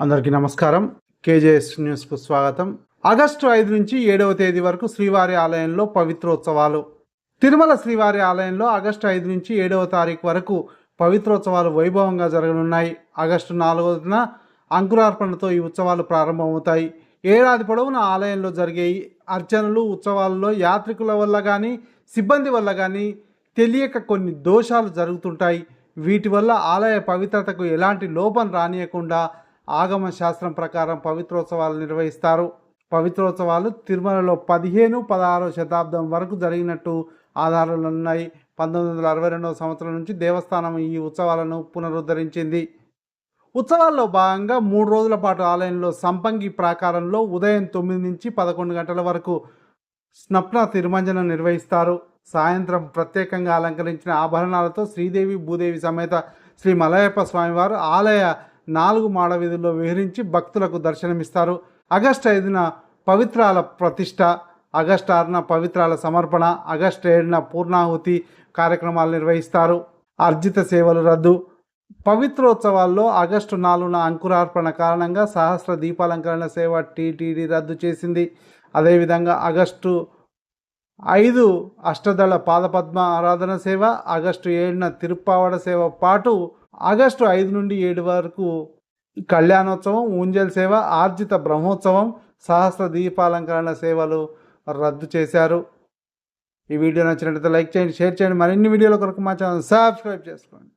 అందరికీ నమస్కారం. కేజేఎస్ న్యూస్కు స్వాగతం. ఆగస్టు ఐదు నుంచి ఏడవ తేదీ వరకు శ్రీవారి ఆలయంలో పవిత్రోత్సవాలు. తిరుమల శ్రీవారి ఆలయంలో ఆగస్టు ఐదు నుంచి ఏడవ తారీఖు వరకు పవిత్రోత్సవాలు వైభవంగా జరగనున్నాయి. ఆగస్టు నాలుగవన అంకురార్పణతో ఈ ఉత్సవాలు ప్రారంభమవుతాయి. ఏడాది పొడవునా ఆలయంలో జరిగే అర్చనలు ఉత్సవాలలో యాత్రికుల వల్ల కానీ సిబ్బంది వల్ల కానీ తెలియక కొన్ని దోషాలు జరుగుతుంటాయి. వీటి వల్ల ఆలయ పవిత్రతకు ఎలాంటి లోపం రానియకుండా ఆగమ శాస్త్రం ప్రకారం పవిత్రోత్సవాలు నిర్వహిస్తారు. పవిత్రోత్సవాలు తిరుమలలో పదిహేను పదహారో శతాబ్దం వరకు జరిగినట్టు ఆధారాలు ఉన్నాయి. పంతొమ్మిది వందల అరవై రెండవ సంవత్సరం నుంచి దేవస్థానం ఈ ఉత్సవాలను పునరుద్ధరించింది. ఉత్సవాల్లో భాగంగా మూడు రోజుల పాటు ఆలయంలో సంపంగి ప్రాకారంలో ఉదయం తొమ్మిది నుంచి పదకొండు గంటల వరకు స్నప్న తిరుమంజనం నిర్వహిస్తారు. సాయంత్రం ప్రత్యేకంగా అలంకరించిన ఆభరణాలతో శ్రీదేవి భూదేవి సమేత శ్రీ మలయప్ప స్వామివారు ఆలయ నాలుగు మాడ వీధుల్లో విహరించి భక్తులకు దర్శనమిస్తారు. ఆగస్టు ఐదున పవిత్రాల ప్రతిష్ట ఆగస్టు ఆరున పవిత్రాల సమర్పణ ఆగస్టు ఏడున పూర్ణాహుతి కార్యక్రమాలు నిర్వహిస్తారు. అర్జిత సేవలు రద్దు. పవిత్రోత్సవాల్లో ఆగస్టు నాలుగున అంకురార్పణ కారణంగా సహస్ర దీపాలంకరణ సేవ టీటీడీ రద్దు చేసింది. అదేవిధంగా ఆగస్టు ఐదు అష్టదళ పాదపద్మ ఆరాధన సేవ ఆగస్టు ఏడున తిరుప్పావడ సేవ పాటు ఆగస్టు ఐదు నుండి ఏడు వరకు కళ్యాణోత్సవం ఊంజల్ సేవ ఆర్జిత బ్రహ్మోత్సవం సహస్ర దీపాలంకరణ సేవలు రద్దు చేశారు. ఈ వీడియో నచ్చినట్లయితే లైక్ చేయండి షేర్ చేయండి. మరిన్ని వీడియోల కొరకు మా ఛానల్ సబ్స్క్రైబ్ చేసుకోండి.